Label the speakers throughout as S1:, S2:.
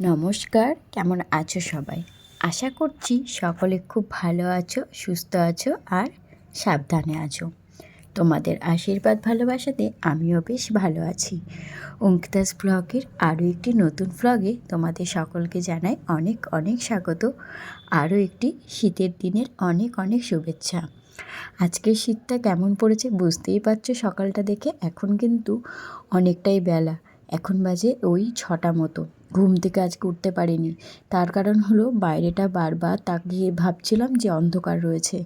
S1: নমস্কার, কেমন আছো সবাই? আশা করছি সকলে খুব ভালো আছো, সুস্থ আছো আর সাবধানে আছো। তোমাদের আশীর্বাদ ভালোবাসাতে আমিও বেশ ভালো আছি। অঙ্কিতাস ব্লগের আরও একটি নতুন ব্লগে তোমাদের সকলকে জানাই অনেক অনেক স্বাগত। আরও একটি শীতের দিনের অনেক অনেক শুভেচ্ছা। আজকের শীতটা কেমন পড়েছে বুঝতেই পারছ সকালটা দেখে? এখন কিন্তু অনেকটাই বেলা। এখন বাজে ওই ছটা মতো। ঘুম থেকে আজকে উঠতে পারিনি। তার কারণ হলো বাইরেটা বারবার তাকিয়ে ভাবছিলাম যে অন্ধকার রয়েছে।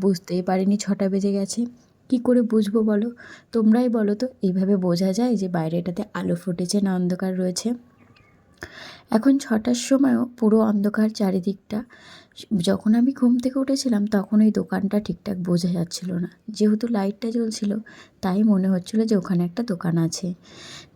S1: বুঝতেই পারিনি ছটা বেজে গেছে। কি করে বুঝব বলো? তোমরাই বলো তো, এইভাবে বোঝা যায় যে বাইরেটাতে আলো ফুটেছে না অন্ধকার রয়েছে? এখন ছটার সময়ও পুরো অন্ধকার চারিদিকটা। যখন আমি ঘুম থেকে উঠেছিলাম তখন ওই দোকানটা ঠিকঠাক বোঝা যাচ্ছিল না। যেহেতু লাইটটা জ্বলছিল, তাই মনে হচ্ছিল যে ওখানে একটা দোকান আছে।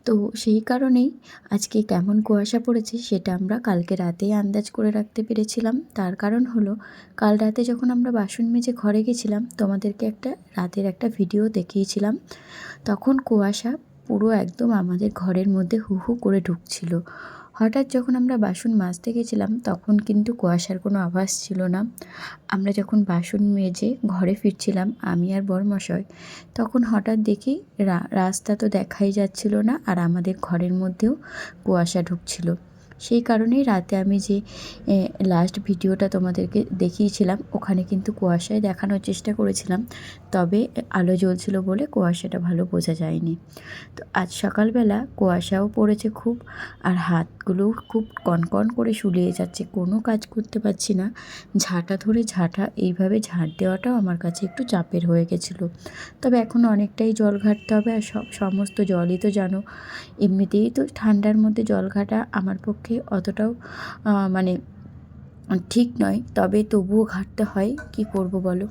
S1: তো সেই কারণেই আজকে কেমন কুয়াশা পড়েছে সেটা আমরা কালকে রাতেই আন্দাজ করে রাখতে পেরেছিলাম। তার কারণ হলো, কাল রাতে যখন আমরা বাসন মেজে ঘরে গেছিলাম, তোমাদেরকে একটা, রাতের একটা ভিডিও দেখিয়েছিলাম, তখন কুয়াশা পুরো একদম আমাদের ঘরের মধ্যে হু হু করে ঢুকছিল। হঠাৎ যখন আমরা বাসন মাজতে গেছিলাম, তখন কিন্তু কুয়াশার কোনো আভাস ছিল না। আমরা যখন বাসন মেজে ঘরে ফিরছিলাম, আমি আর বরমশয় তখন হঠাৎ দেখি রাস্তা তো দেখাই যাচ্ছিল না আর আমাদের ঘরের মধ্যেও কুয়াশা ঢুকছিল। সেই কারণেই রাতে আমি যে লাস্ট ভিডিওটা তোমাদেরকে দেখিয়েছিলাম, ওখানে কিন্তু কুয়াশায় দেখানোর চেষ্টা করেছিলাম, তবে আলো জ্বলছিল বলে কুয়াশাটা ভালো বোঝা যায়নি। তো আজ সকালবেলা কুয়াশাও পড়েছে খুব, আর হাতগুলো খুব কনকন করে শুলিয়ে যাচ্ছে, কোনো কাজ করতে পারছি না। ঝাঁটা ধরে ঝাঁটা, এইভাবে ঝাঁট দেওয়াটাও আমার কাছে একটু চাপের হয়ে গেছিল। তবে এখন অনেকটাই জল ঘাটতে হবে, আর সব, সমস্ত জলই তো জানো, এমনিতেই তো ঠান্ডার মধ্যে জল ঘাটা আমার পক্ষে অতটাও মানে ঠিক নয়। তবে তবুও ঘাটতে হয়। কি করব বলো?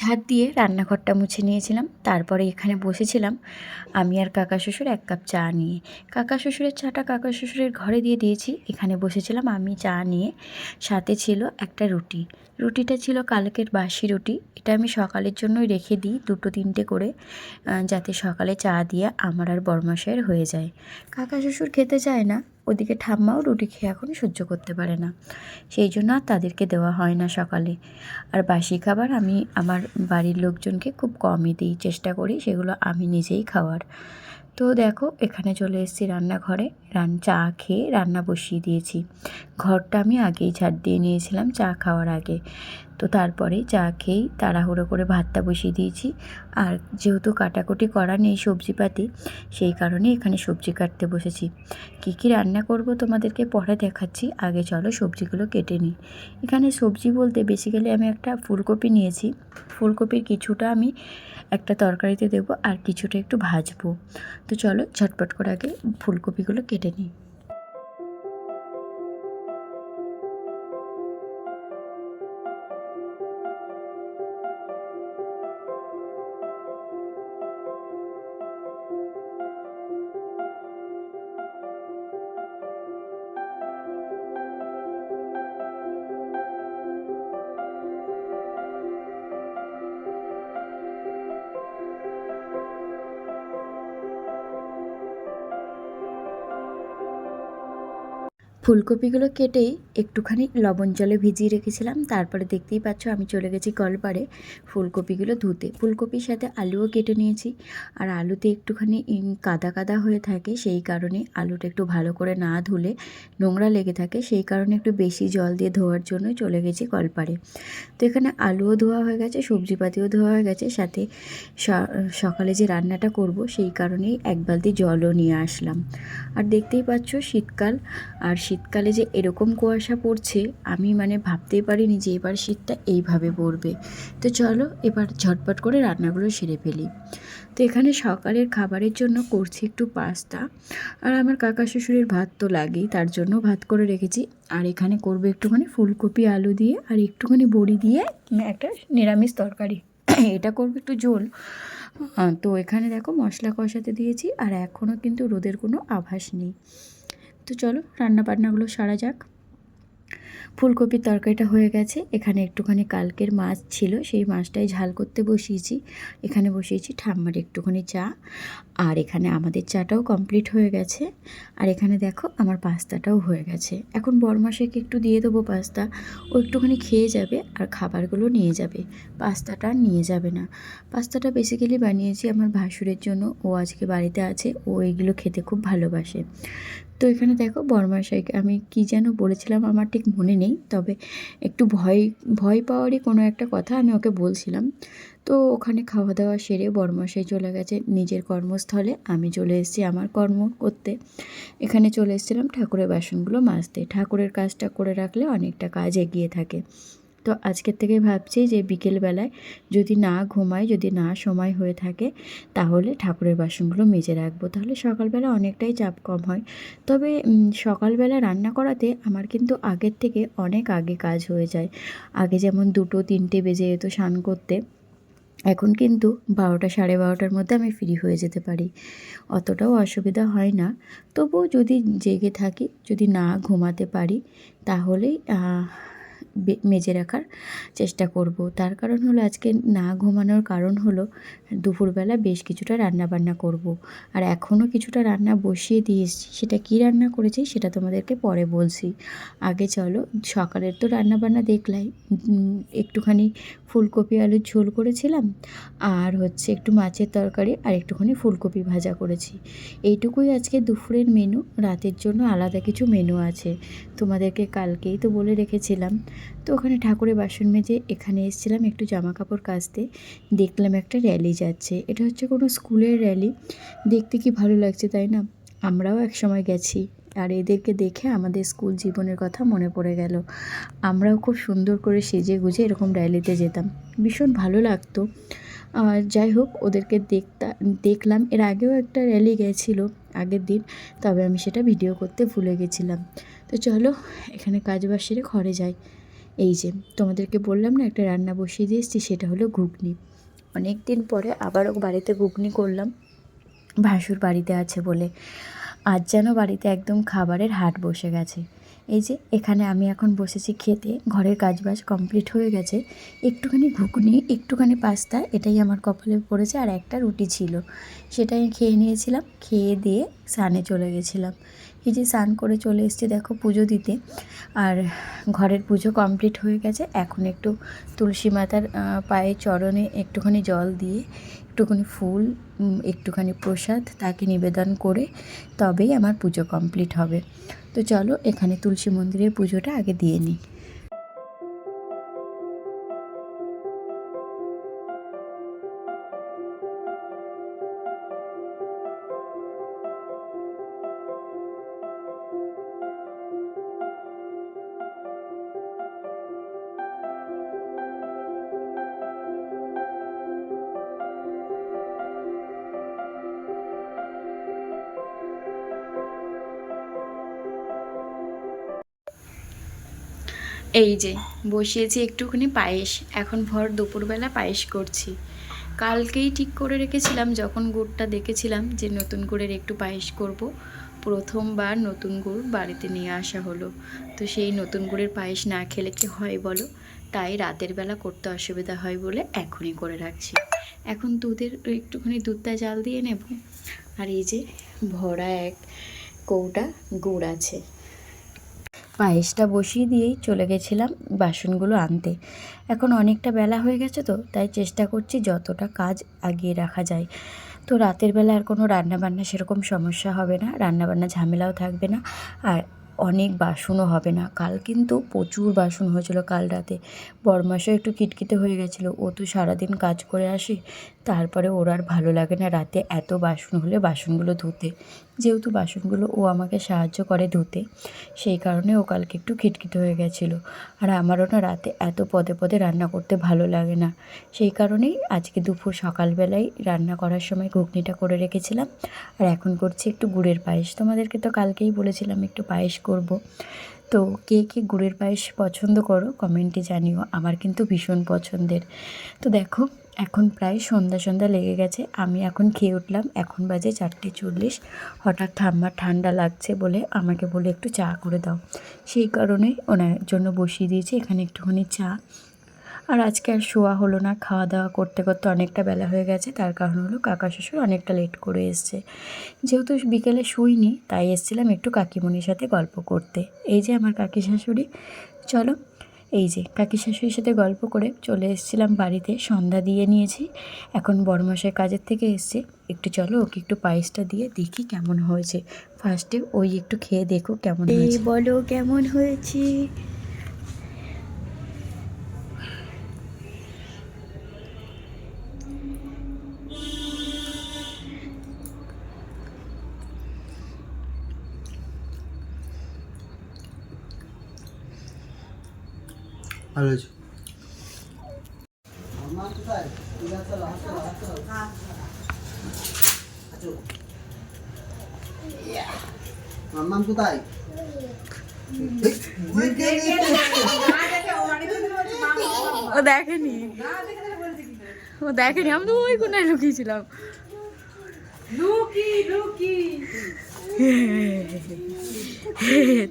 S1: ঝাঁট দিয়ে রান্নাঘরটা মুছে নিয়েছিলাম। তারপরে এখানে বসেছিলাম আমি আর কাকা শ্বশুর এক কাপ চা নিয়ে। কাকা শ্বশুরের চাটা কাকা শ্বশুরের ঘরে দিয়ে দিয়েছি। এখানে বসেছিলাম আমি চা নিয়ে। সাথে ছিল একটা রুটি। রুটিটা ছিল কালকের বাসি রুটি। এটা আমি সকালের জন্যই রেখে দিই দুটো তিনটে করে যাতে সকালে চা দিয়ে আমার আর বরমাসের হয়ে যায়। কাকা শ্বশুর খেতে চায় না। ওদিকে ঠাম্মাও রুটি খেয়ে এখন সহ্য করতে পারে না। সেই জন্য আর তাদেরকে দেওয়া হয় না সকালে। আর বাসি খাবার আমি আমার বাড়ির লোকজনকে খুব কমই দিই, চেষ্টা করি সেগুলো আমি নিজেই খাওয়ার। তো দেখো, এখানে চলে এসেছি রান্নাঘরে। রান, চা খেয়ে রান্না বসিয়ে দিয়েছি। ঘরটা আমি আগেই ঝাড় দিয়ে নিয়েছিলাম চা খাওয়ার আগে। তো তারপরে চা খেয়েই তাড়াহুড়ো করে ভাতটা বসিয়ে দিয়েছি। আর যেহেতু কাটাকুটি করা নেই সবজিপাতি, সেই কারণে এখানে সবজি কাটতে বসেছি। কী কী রান্না করব তোমাদেরকে পরে দেখাচ্ছি। আগে চলো সবজিগুলো কেটে নিই। এখানে সবজি বলতে বেসিক্যালি আমি একটা ফুলকপি নিয়েছি। ফুলকপির কিছুটা আমি একটা তরকারিতে দেবো আর কিছুটা একটু ভাজবো। তো চলো ঝটপট করে আগে ফুলকপিগুলো কেটে নিই। ফুলকপিগুলো কেটেই একটুখানি লবণ জলে ভিজিয়ে রেখেছিলাম। তারপরে দেখতেই পাচ্ছ আমি চলে গেছি কলপারে ফুলকপিগুলো ধুতে। ফুলকপির সাথে আলুও কেটে নিয়েছি। আর আলুতে একটুখানি কাদা কাদা হয়ে থাকে, সেই কারণে আলুটা একটু ভালো করে না ধুলে নোংরা লেগে থাকে, সেই কারণে একটু বেশি জল দিয়ে ধোয়ার জন্য চলে গেছি কলপারে তো এখানে আলুও ধোয়া হয়ে গেছে, সবজিপাতিও ধোয়া হয়ে গেছে। সাথে সকালে যে রান্নাটা করব, সেই কারণেই এক বালতি জলও নিয়ে আসলাম। আর দেখতেই পাচ্ছ শীতকাল, আর শীতকালে যে এরকম কুয়াশা পড়ছে আমি মানে ভাবতেই পারিনি যে এবার শীতটা এইভাবে পড়বে। তো চলো, এবার ঝটপট করে রান্নাগুলো সেরে ফেলি। তো এখানে সকালের খাবারের জন্য করছি একটু পাস্তা। আর আমার কাকা শ্বশুরের ভাত তো লাগেই, তার জন্য ভাত করে রেখেছি। আর এখানে করব একটুখানি ফুলকপি, আলু দিয়ে, আর একটুখানি বড়ি দিয়ে একটা নিরামিষ তরকারি। এটা করব একটু ঝোল। তো এখানে দেখো মশলা কষাতে দিয়েছি, আর এখনও কিন্তু রোদের কোনো আভাস নেই। তো চলো রান্না বান্নাগুলো সারা যাক। ফুলকপির তরকারিটা হয়ে গেছে। এখানে একটুখানি কালকের মাছ ছিল, সেই মাছটাই ঝাল করতে বসিয়েছি। এখানে বসিয়েছি ঠাম্মার একটুখানি চা। আর এখানে আমাদের চাটাও কমপ্লিট হয়ে গেছে। আর এখানে দেখো, আমার পাস্তাটাও হয়ে গেছে। এখন বরমাসাকে একটু দিয়ে দেবো পাস্তা। ও একটুখানি খেয়ে যাবে আর খাবারগুলো নিয়ে যাবে। পাস্তাটা নিয়ে যাবে না। পাস্তাটা বেসিক্যালি বানিয়েছি আমার ভাসুরের জন্য। ও আজকে বাড়িতে আছে। ও এইগুলো খেতে খুব ভালোবাসে। তো এখানে দেখো বরমাসাইকে আমি কি যেন বলেছিলাম আমার ঠিক মনে নেই, তবে একটু ভয় ভয় পাওয়ারই কোনো একটা কথা আমি ওকে বলছিলাম। তো ওখানে খাওয়া দাওয়া সেরে বরমাসাই চলে গেছে নিজের কর্মস্থলে, আমি চলে এসেছি আমার কর্ম করতে। এখানে চলে এসেছিলাম ঠাকুরের বাসনগুলো মাজতে। ঠাকুরের কাজটা করে রাখলে অনেকটা কাজ এগিয়ে থাকে। তো আজকের থেকে ভাবছি যে বিকেলবেলায় যদি না ঘুমাই, যদি না সময় হয়ে থাকে, তাহলে ঠাকুরের বাসনগুলো মেজে রাখব। তাহলে সকালবেলা অনেকটাই চাপ কম হয়। তবে সকালবেলা রান্না করাতে আমার কিন্তু আগের থেকে অনেক আগে কাজ হয়ে যায়। আগে যেমন দুটো, তিনটে বেজে যেত স্নান করতে, এখন কিন্তু বারোটা, সাড়ে বারোটার মধ্যে আমি ফ্রি হয়ে যেতে পারি। অতটাও অসুবিধা হয় না। তবুও যদি জেগে থাকি, যদি না ঘুমাতে পারি, তাহলেই মেজে রাখার চেষ্টা করব। তার কারণ হলো আজকে না ঘুমানোর কারণ হলো দুপুরবেলা বেশ কিছুটা রান্না বান্না করব। আর এখনও কিছুটা রান্না বসিয়ে দিয়ে এসেছি সেটা কি রান্না করেছি সেটা তোমাদেরকে পরে বলছি। আগে চলো, সকালের তো রান্না বান্না দেখলাই একটুখানি ফুলকপি আলুর ঝোল করেছিলাম, আর হচ্ছে একটু মাছের তরকারি আর একটুখানি ফুলকপি ভাজা করেছি। এইটুকুই আজকে দুপুরের মেনু রাতের জন্য আলাদা কিছু মেনু আছে। তোমাদেরকে কালকেই তো বলে রেখেছিলাম তো ওখানে ঠাকুরের বাসন মেজে এখানে এসেছিলাম একটু জামা কাপড় কাচতে। দেখলাম একটা র্যালি যাচ্ছে। এটা হচ্ছে কোনো স্কুলের র্যালি। দেখতে কি ভালো লাগছে তাই না? আমরাও এক সময় গেছি। আর এদেরকে দেখে আমাদের স্কুল জীবনের কথা মনে পড়ে গেল। আমরাও খুব সুন্দর করে সেজে গুজে এরকম র্যালিতে যেতাম। ভীষণ ভালো লাগতো। আর যাই হোক, ওদেরকে দেখতা, দেখলাম। এর আগেও একটা র্যালি গেছিল আগের দিন, তবে আমি সেটা ভিডিও করতে ভুলে গেছিলাম। তো চলো, এখানে কাজ বাজ সেরে ঘরে যাই। এই যে, তোমাদেরকে বললাম না, একটা রান্না বসিয়ে দিয়েছি, সেটা হলো ঘুগনি। অনেক দিন পরে আবারও বাড়িতে ঘুগনি করলাম। ভাসুর বাড়িতে আছে বলে। আজ যেন বাড়িতে একদম খাবারের হাট বসে গেছে। এই যে, এখানে আমি এখন বসেছি খেতে, ঘরের কাজবাজ কমপ্লিট হয়ে গেছে। একটুখানি ঘুগনি, একটুখানি পাস্তা, এটাই আমার কপালে পড়েছে, আর একটা রুটি ছিল। সেটাই খেয়ে নিয়েছিলাম, খেয়ে দিয়ে স্নানে চলে গেছিলাম। এই যে স্নান করে চলে এসছে, দেখো পুজো দিতে। আর ঘরের পুজো কমপ্লিট হয়ে গেছে। এখন একটু তুলসী মাতার পায়ে চরণে একটুখানি জল দিয়ে, একটুখানি ফুল একটুখানি প্রসাদ তাকে নিবেদন করে তবেই আমার পুজো কমপ্লিট হবে। তো চলো এখানে তুলসী মন্দিরের পুজোটা আগে দিয়ে নিই। এই যে, বসিয়েছি একটুখানি পায়েস। এখন ভর দুপুরবেলা পায়েস করছি। কালকেই ঠিক করে রেখেছিলাম, যখন গুড়টা দেখেছিলাম যে নতুন গুড়ের একটু পায়েস করব, প্রথমবার নতুন গুড় বাড়িতে নিয়ে আসা হলো। তো সেই নতুন গুড়ের পায়েস না খেলে কি হয় বলো? তাই রাতের বেলা করতে অসুবিধা হয় বলে এখনই করে রাখছি। এখন দুধের একটুখানি দুধটা জাল দিয়ে নেব। আর এই যে ভরা এক কৌটা গুড় আছে। পায়েসটা বসিয়ে দিয়েই চলে গেছিলাম বাসনগুলো আনতে। এখন অনেকটা বেলা হয়ে গেছে তো, তাই চেষ্টা করছি যতটা কাজ আগিয়ে রাখা যায়। তো রাতের বেলা আর কোনো রান্নাবান্না সেরকম সমস্যা হবে না রান্নাবান্না ঝামেলাও থাকবে না আর অনেক বাসনও হবে না। কাল কিন্তু প্রচুর বাসন হয়েছিল কাল রাতে। বরমাসও একটু কিটকিটে হয়ে গেছিল, ও তো সারাদিন কাজ করে আসে তারপরে ওর আর ভালো লাগে না রাতে এত বাসন হলে বাসনগুলো ধুতে। যেহেতু বাসনগুলো ও আমাকে সাহায্য করে ধুতে, সেই কারণে ও কালকে একটু খিটখিট হয়ে গেছিল। আর আমারও না রাতে এত পদে পদে রান্না করতে ভালো লাগে না। সেই কারণেই আজকে দুপুর সকালবেলায় রান্না করার সময় ঘুগনিটা করে রেখেছিলাম। আর এখন করছি একটু গুড়ের পায়েস। তোমাদেরকে তো কালকেই বলেছিলাম একটু পায়েস করব। তো কে কে গুড়ের পায়েস পছন্দ করো কমেন্টে জানিও। আমার কিন্তু ভীষণ পছন্দের। তো দেখো এখন প্রায় সন্ধ্যা সন্ধ্যা লেগে গেছে। আমি এখন খেয়ে উঠলাম। এখন বাজে চারটে চল্লিশ। হঠাৎ ঠাম্মার ঠান্ডা লাগছে বলে আমাকে বলে একটু চা করে দাও। সেই কারণে ওনার জন্য বসিয়ে দিয়েছি এখানে একটুখানি চা। আর আজকে আর শোয়া হলো না। খাওয়া দাওয়া করতে করতে অনেকটা বেলা হয়ে গেছে। তার কারণ হলো কাকা শ্বশুর অনেকটা লেট করে এসছে। যেহেতু বিকেলে শুইনি, তাই এসছিলাম একটু কাকিমণির সাথে গল্প করতে। এই যে আমার কাকি শাশুড়ি। চলো এই যে কাকি শাশুড়ির সাথে গল্প করে চলে এসেছিলাম বাড়িতে সন্ধ্যা দিয়ে নিয়েছি। এখন বড়মশাই কাজের থেকে এসছে। একটু চলো ওকে একটু পায়েসটা দিয়ে দেখি কেমন হয়েছে। ফার্স্টে ওই একটু খেয়ে দেখো কেমন হয়েছে। বলো কেমন হয়েছে?
S2: ভালো হয়েছে মাম্মাম কোথায়?
S1: ও দেখেনি। ও দেখেনি। আমি তো ওই কোনায় লুকিয়েছিলাম।
S3: লুকি লুকি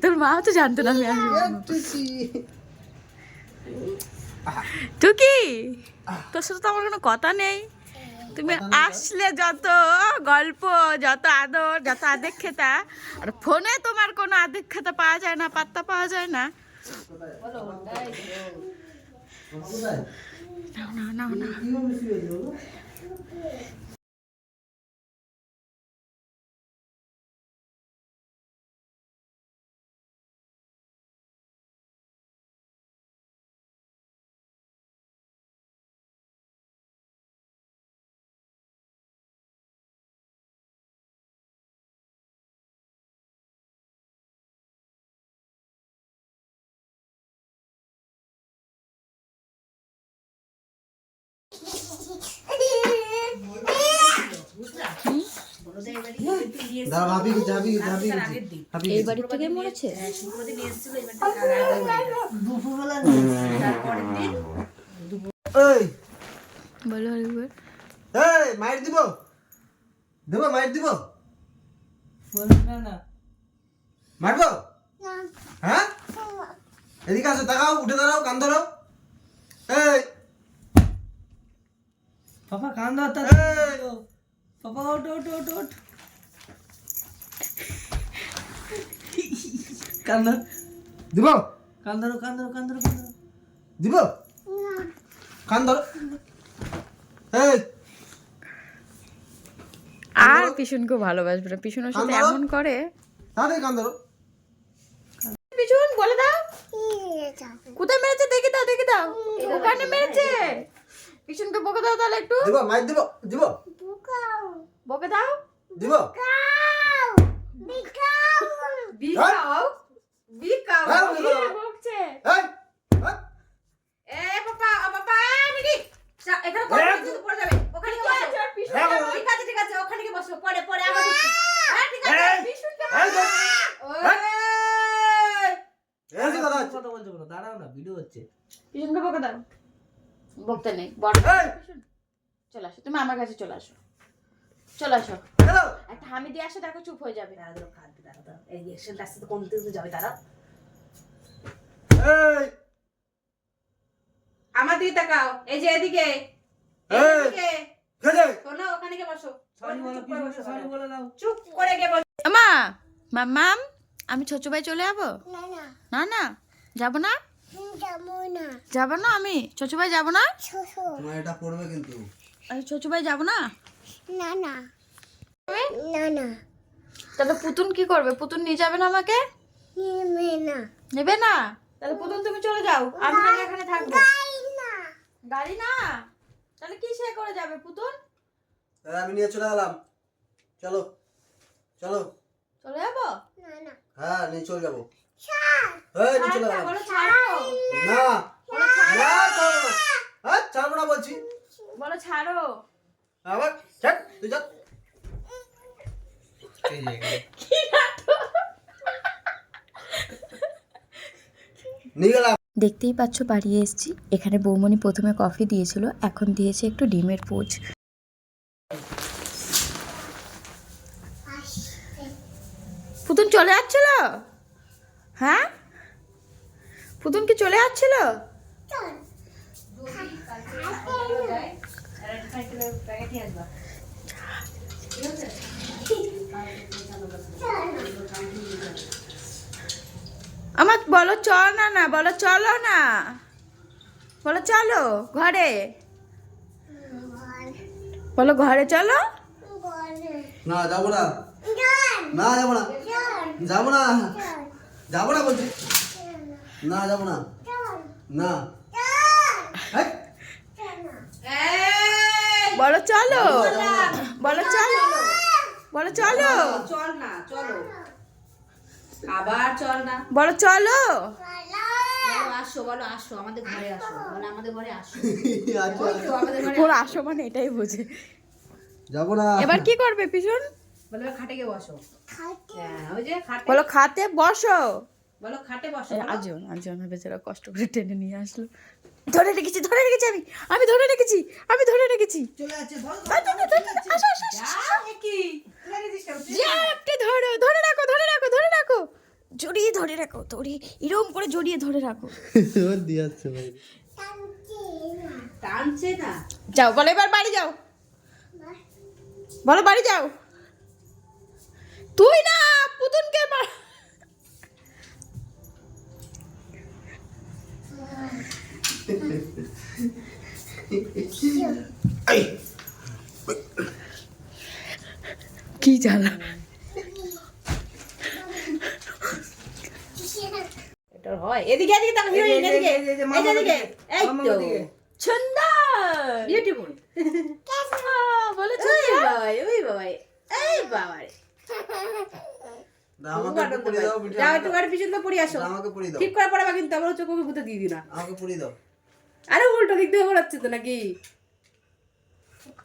S1: তোর মা তো জানতো না আমি আসব টুকি, তোর সাথে তো আমার কোনো কথা নেই। তুমি আসলে যত গল্প, যত আদর, যত আদেক্ষেতা, আর ফোনে তোমার কোনো আদেক্ষেতা পাওয়া যায় না, পাত্তা পাওয়া যায় না। না না
S2: না
S1: এই বাড়ি থেকে মরেছে বলো আরেকবার।
S2: এই মাইর দিব। দেব মাইর দিব।
S3: না না।
S2: মারব? হ্যাঁ? এদিকে আসো তাকাও উঠে দাঁড়াও কান ধরো। এই।
S3: পাপা কান দাও পাপা ওট ওট
S2: দিব? দিব? এই।
S1: আর পিছনকেও ভালোবাসবে না। পিছনের সাথে এমন করে। পিছন বলে দাও। কোথায় মেরেছে? দেখে দাও দেখে দাও। ওখানে মেরেছে। পিছনকে বকে দাও তাহলে একটু।
S2: দিব মাই দিব দিব।
S1: বকে দাও।
S2: দিব।
S3: বিকাও। বিকাও।
S2: হ্যাঁ, বলে দাও।
S1: বকছে
S2: এই হ্যাঁ?
S3: এ পাপা আ পাপা মিনি চা- এখানে পড়ে কিন্তু পড়ে যাবে ওখানে গিয়ে বসো
S2: হ্যাঁ, বলো।
S3: ঠিক আছে ঠিক আছে ওখানে গিয়ে বসো পরে পরে আবার দিচ্ছি। হ্যাঁ ঠিক আছে
S2: এই, এই তো।
S3: ওই
S2: এই যে দাদা
S3: কথা বলছো কেন দাঁড়াও না ভিডিও হচ্ছে
S1: পিছনকে বকে দাও বকতে নেই বড় চলে আসো তুমি আমার কাছে চলে আসো। চলে আসো। একটা হামি দিয়ে আসো দেখো চুপ হয়ে যাবে।
S3: দাঁড়া এই তো কমতে যাবে
S2: এই!
S3: আমার দিকে তাকাও এই যে এদিকে
S2: এই।
S3: এদিকে। শোনো ওখানে গিয়ে বসো। চুপ করে বসো,
S4: সরি বলে দাও।
S3: চুপ করে গিয়ে বসো।
S1: মা মাম্মাম আমি ছোট ভাই চলে যাব? না না যাব না? যাব না। আমি? ছোট ভাই যাব না?
S2: তোমার এটা পড়বে কিন্তু।
S1: আরে ছোট ভাই যাব না?
S5: না না। না না।
S1: তাহলে পুতুন কি করবে? পুতুন নিয়ে যাবে না আমাকে?
S5: নেবে না।
S1: নেবে না? তাহলে পুতুন তুমি চলে যাও। আমি তাহলে এখানে থাকব।
S5: না।
S1: গাড়ি না? তাহলে কি সে করে যাবে পুতুন
S2: তাহলে আমি নিয়ে চলে গেলাম। চলো। চলো।
S1: চলে যাব?
S5: না না।
S2: হ্যাঁ নিয়ে চলে যাব। এই চলে গেলাম না না ছাড়বো হ্যাঁ ছাড়বো না বলছি।
S1: বলো ছাড়ো।
S2: আবার ছাড় তুই যা। নিয়ে গেলাম।
S1: দেখতেই পাচ্ছ বাড়ি এসেছি। এখানে বৌমনি প্রথমে কফি দিয়েছিল এখন দিয়েছে একটু ডিমের পোচ। পুতুন চলে যাচ্ছিল? হ্যাঁ? পুতুন কি চলে যাচ্ছিল আমার বলো চল না না বলো চলো না। বলো চলো ঘরে। বলো ঘরে চলো।
S2: না যাব না। না যাব না। যাব না। যাব না বলছি? না যাব না। না।
S1: বলো চলো। বলো চলো। বলো চলো।
S3: চল না চলো। আবার চল না।
S1: বলো চলো।
S3: বলো আসো বলো আসো। আমাদের ঘরে আসো। বলো আমাদের ঘরে আসো।
S2: আচ্ছা
S3: আমাদের ঘরে
S1: আসো মানে এটাই বোঝে।
S2: যাব না।
S1: এবার কি করবে পিছন?
S3: বলো খাটে গিয়ে বসো। হ্যাঁ ওই যে খাটে।
S1: বলো খাতে বসো।
S3: বলো খাটে বসো
S1: আজন আজন বেচারা কষ্ট করে টেনে নিয়ে আসলো। ধরে রেখেছি ধরে রেখেছি আমি আমি ধরে রেখেছি আমি ধরে রেখেছি।
S3: ধরো
S1: ধরে, রাখো ধরে রাখো ধরে রাখো। জড়িয়ে ধরে রাখো জড়িয়ে এরকম করে জড়িয়ে ধরে রাখো।
S2: দিয়ে
S1: যাও বলো এবার বাড়ি যাও। বলো বাড়ি যাও। তুই না পুতুনকে কি জ্বালা?
S3: হয়। এদিকে এদিকে তাকা এদিকে। এদিকে। এই তো
S1: সুন্দর
S3: বিউটিফুল
S1: বলো
S3: ওই বাবা ওই বাবা এই বাবা রে
S2: না, আমাকে একটু পরিয়ে দাও
S3: যাও একটু গাড়ি পিছন তো পড়ে আসো।
S2: আমাকে পরিয়ে দাও।
S3: ঠিক করে পড়াবা কিন্তু আবার চোখে ভূতে দিয়ে দিনা
S2: আমাকে পরিয়ে দাও।
S3: আরে উল্টো দিক দিয়ে পড়াচ্ছে তো নাকি?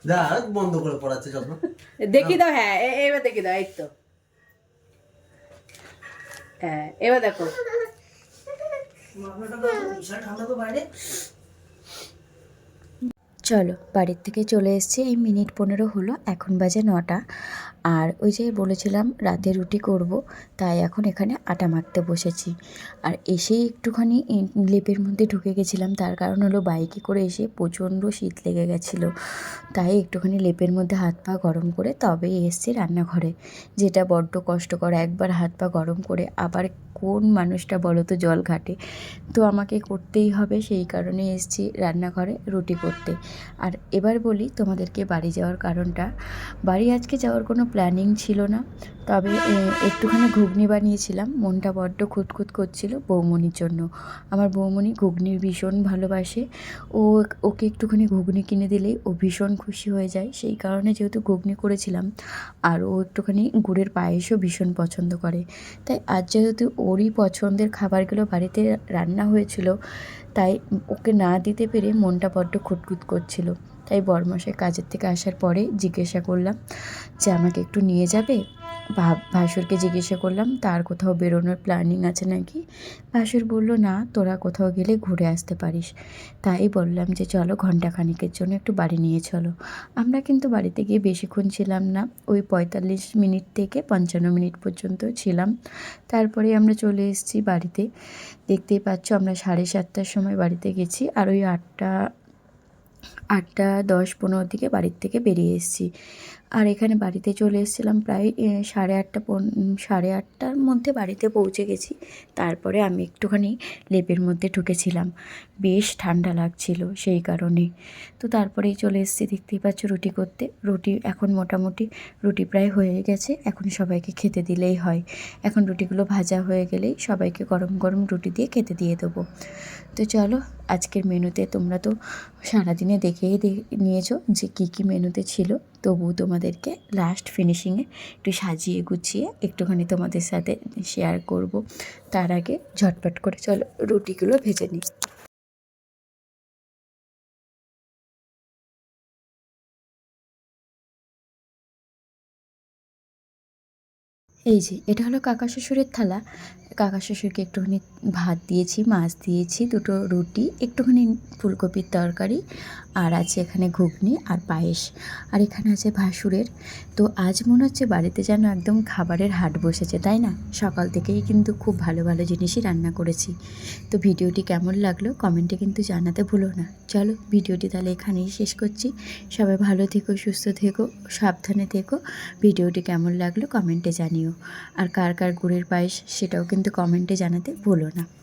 S2: যা বন্ধ করে পড়াচ্ছে
S3: দেখি দাও হ্যাঁ এ- এবার দেখি দাও এই তো। হ্যাঁ এবার দেখো।
S1: চলো, বাড়ির থেকে চলে এসেছি। এই মিনিট পনেরো হলো, এখন বাজে নটা। আর ওই যে বলেছিলাম, রাতে রুটি করব, তাই এখন এখানে আটা মাখতে বসেছি। আর এসেই একটুখানি লেপের মধ্যে ঢুকে গেছিলাম। তার কারণ হলো বাইকে করে এসে প্রচণ্ড শীত লেগে গেছিল। তাই একটুখানি লেপের মধ্যে হাত পা গরম করে তবেই এসছি রান্নাঘরে। যেটা বড্ড কষ্টকর, একবার হাত পা গরম করে আবার কোন মানুষটা বলো তো জল ঘাটে। তো আমাকে করতেই হবে, সেই কারণে এসেছি রান্নাঘরে রুটি করতে। আর এবার বলি তোমাদেরকে বাড়ি যাওয়ার কারণটা। বাড়ি আজকে যাওয়ার কোনো প্ল্যানিং ছিল না, তবে একটুখানি ঘুগনি বানিয়েছিলাম। মনটা বড্ড খুঁতখুত করছিল বৌমনির জন্য। আমার বৌমনি ঘুগনি ভীষণ ভালোবাসে। ও ওকে একটুখানি ঘুগনি কিনে দিলেই ও ভীষণ খুশি হয়ে যায়। সেই কারণে যেহেতু ঘুগনি করেছিলাম, আর ও একটুখানি গুড়ের পায়েসও ভীষণ পছন্দ করে। তাই আজ যেহেতু ওরই পছন্দের খাবারগুলো বাড়িতে রান্না হয়েছিল, তাই ওকে না দিতে পেরে মনটা বড্ড খুঁতখুঁত করছিল। তাই বরমাসের কাজের থেকে আসার পরে জিজ্ঞাসা করলাম যে, আমাকে একটু নিয়ে যাবে? ভাসুরকে জিজ্ঞাসা করলাম, তার কোথাও বেরোনোর প্ল্যানিং আছে নাকি? ভাসুর বলল, না, তোরা কোথাও গেলে ঘুরে আসতে পারিস। তাই বললাম যে, চলো ঘন্টাখানিকের জন্য একটু বাড়ি নিয়ে চলো। আমরা কিন্তু বাড়িতে গিয়ে বেশিক্ষণ ছিলাম না, ওই পঁয়তাল্লিশ মিনিট থেকে পঞ্চান্ন মিনিট পর্যন্ত ছিলাম। তারপরে আমরা চলে এসেছি বাড়িতে। দেখতেই পাচ্ছ, আমরা সাড়ে সাতটার সময় বাড়িতে গেছি, আর ওই আটটা আটটা দশ পনেরো দিকে বাড়ির থেকে বেরিয়ে এসেছি। আর এখানে বাড়িতে চলে এসেছিলাম প্রায় সাড়ে আটটা সাড়ে আটটার মধ্যে বাড়িতে পৌঁছে গেছি। তারপরে আমি একটুখানি লেপের মধ্যে ঢুকেছিলাম। বেশ ঠান্ডা লাগছিল সেই কারণে। তো তারপরেই চলে এসেছি, দেখতেই পাচ্ছ রুটি করতে। রুটি এখন মোটামুটি রুটি প্রায় হয়ে গেছে, এখন সবাইকে খেতে দিলেই হয়। এখন রুটিগুলো ভাজা হয়ে গেলেই সবাইকে গরম গরম রুটি দিয়ে খেতে দিয়ে দেবো। তো চলো, আজকের মেনুতে তোমরা তো সারাদিনে দেখেই নিয়েছো যে কী কী মেনুতে ছিল। তবু তোমাদেরকে লাস্ট ফিনিশিংয়ে একটু সাজিয়ে গুছিয়ে একটুখানি তোমাদের সাথে শেয়ার করব। তার আগে ঝটপট করে চলো রুটিগুলো ভেজে নিই। এই যে, এটা হলো কাকা শ্বশুরের থালা। কাকা শ্বশুরকে একটুখানি ভাত দিয়েছি, মাছ দিয়েছি, দুটো রুটি, একটুখানি ফুলকপির তরকারি আর আছে এখানে ঘুগনি আর পায়েস। আর এখানে আছে ভাসুরের। তো আজ মনে হচ্ছে বাড়িতে যেন একদম খাবারের হাট বসেছে, তাই না? সকাল থেকেই কিন্তু খুব ভালো ভালো জিনিসই রান্না করেছি। তো ভিডিওটি কেমন লাগল কমেন্টে কিন্তু জানাতে ভুলো না। চলো ভিডিওটি তাহলে এখানেই শেষ করছি। সবাই ভালো থেকো, সুস্থ থেকো, সাবধানে থেকো। ভিডিওটি কেমন লাগল কমেন্টে জানিও। আর কার কার গুড়ের পায়েস সেটাও কিন্তু কমেন্টে জানাতে ভুলো না।